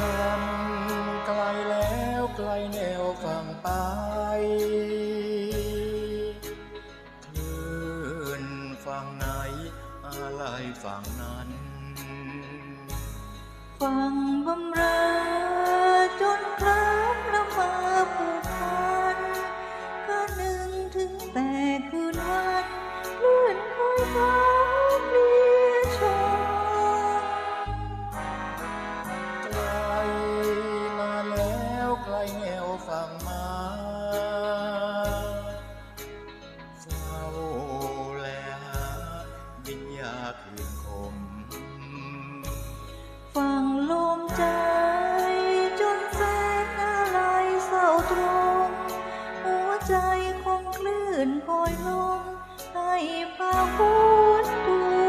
ฉันไกลแล้วไกลแนวฝั่งไป คลื่นฝั่งไหนอะไรฝั่งนั้น ฝั่งบำเรา ใจคงคลื่นคอยลมให้พาพุนท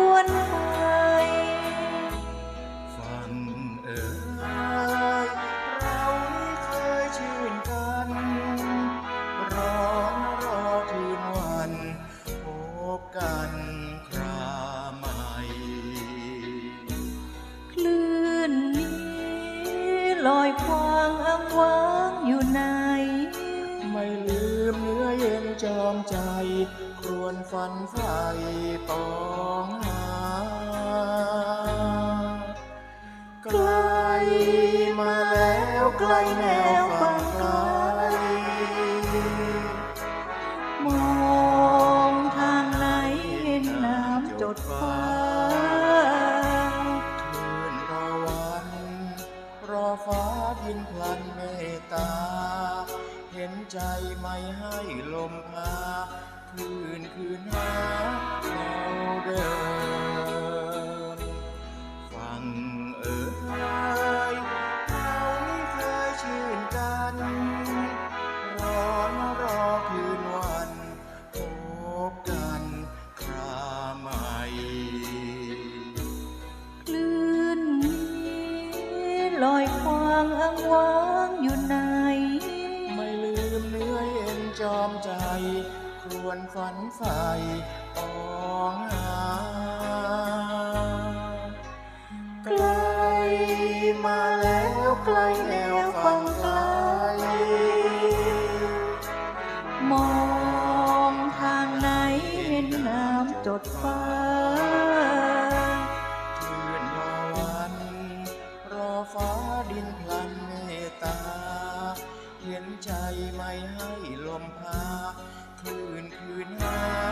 วนไป จอมใจ ครวญฝันไฟปองหาไกลมาแล้วไกลแนวฝั่งไกลมองทางไหนเห็นน้ำจดฟ้าคืนรอวัน รอฟ้าดินพลันเม ใจไม่ให้ลมพาคลื่นคืนหาแนวเดิมฟังเอ่ยเรานี่เคยชื่นกันรอนรอคืนวันพบกันคราใหม่คลื่นนี้ลอยควางอ้างว้าง ครวญฝันใฝ่ปองหาไกลมาแล้วไกลแนวฝั่งไกลมองทางไหนเห็นน้ำจดฟ้าคืนรอวันรอฟ้าดินพลันเมตตา เห็นใจไม่ให้ลมพา คลื่นคืนหา